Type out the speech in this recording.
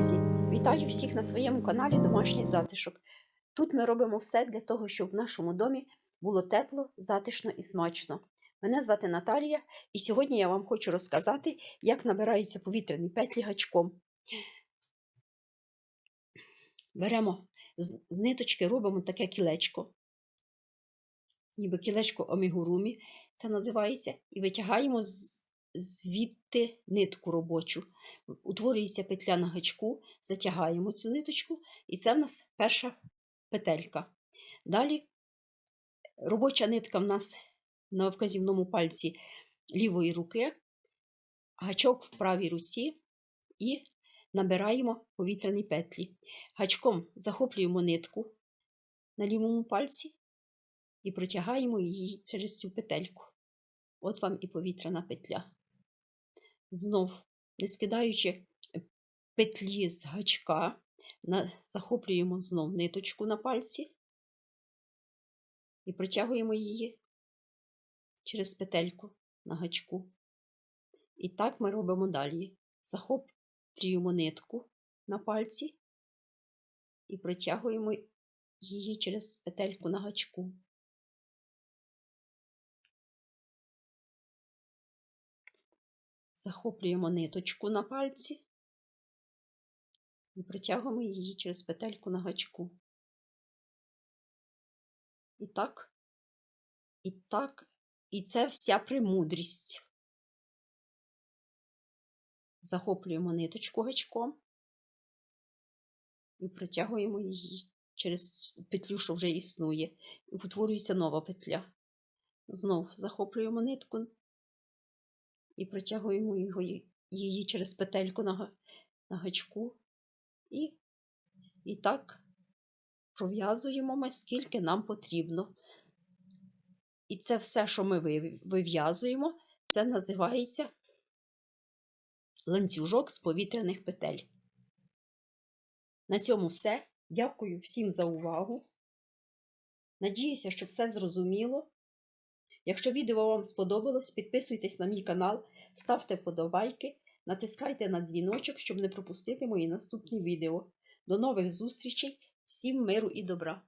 Вітаю всіх на своєму каналі Домашній затишок. Тут ми робимо все для того, щоб в нашому домі було тепло, затишно і смачно. Мене звати Наталія, і сьогодні я вам хочу розказати, як набираються повітряні петлі гачком. Беремо з ниточки, робимо таке кілечко, ніби кілечко омігурумі, це називається, і витягаємо з, звідти нитку робочу. Утворюється петля на гачку, затягаємо цю ниточку, і це в нас перша петелька. Далі робоча нитка в нас на вказівному пальці лівої руки, гачок в правій руці і набираємо повітряні петлі. Гачком захоплюємо нитку на лівому пальці і протягаємо її через цю петельку. От вам і повітряна петля. Знов, не скидаючи петлі з гачка, захоплюємо знов ниточку на пальці і протягуємо її через петельку на гачку. І так ми робимо далі. Захоплюємо нитку на пальці і протягуємо її через петельку на гачку. Захоплюємо ниточку на пальці і протягуємо її через петельку на гачку. І так, і так, і це вся премудрість. Захоплюємо ниточку гачком і протягуємо її через петлю, що вже існує, і утворюється нова петля. Знов захоплюємо нитку і протягуємо його, її через петельку на, на гачку. І, і так пров'язуємо ми, скільки нам потрібно. І це все, що ми вив'язуємо, це називається ланцюжок з повітряних петель. На цьому все. Дякую всім за увагу. Надіюся, що все зрозуміло. Якщо відео вам сподобалось, підписуйтесь на мій канал, ставте вподобайки, натискайте на дзвіночок, щоб не пропустити мої наступні відео. До нових зустрічей, всім миру і добра!